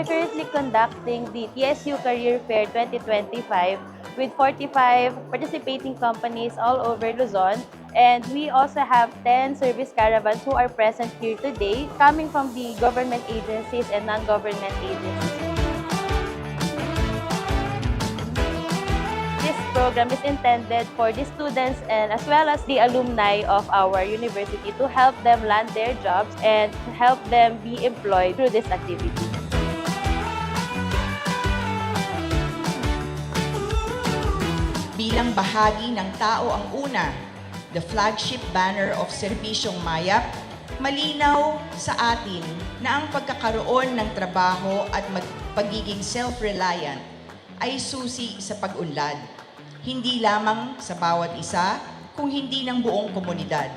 are currently conducting the TSU Career Fair 2025 with 45 participating companies all over Luzon. And we also have 10 service caravans who are present here today, coming from the government agencies and non-government agencies. This program is intended for the students and as well as the alumni of our university to help them land their jobs and help them be employed through this activity. Bilang bahagi ng tao ang una, the flagship banner of Serbisyong Mayap, malinaw sa atin na ang pagkakaroon ng trabaho at pagiging self-reliant ay susi sa pag-unlad. Hindi lamang sa bawat isa, kung hindi ng buong komunidad.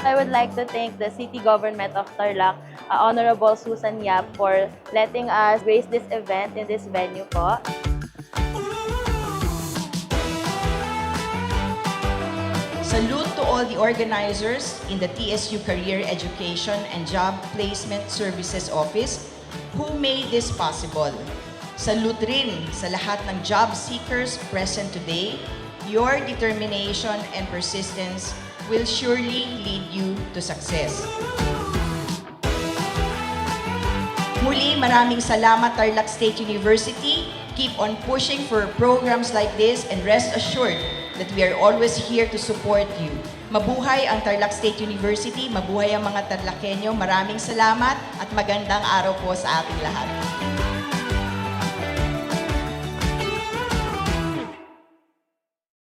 I would like to thank the City Government of Tarlac, uh, Honorable Susan Yap, for letting us grace this event in this venue po. Salute to all the organizers in the TSU Career Education and Job Placement Services Office who made this possible. Salute rin sa lahat ng job seekers present today. Your determination and persistence will surely lead you to success. Muli, maraming salamat Tarlac State University. Keep on pushing for programs like this and rest assured that we are always here to support you. Mabuhay ang Tarlac State University, mabuhay ang mga Tarlakenyo. Maraming salamat at magandang araw po sa ating lahat.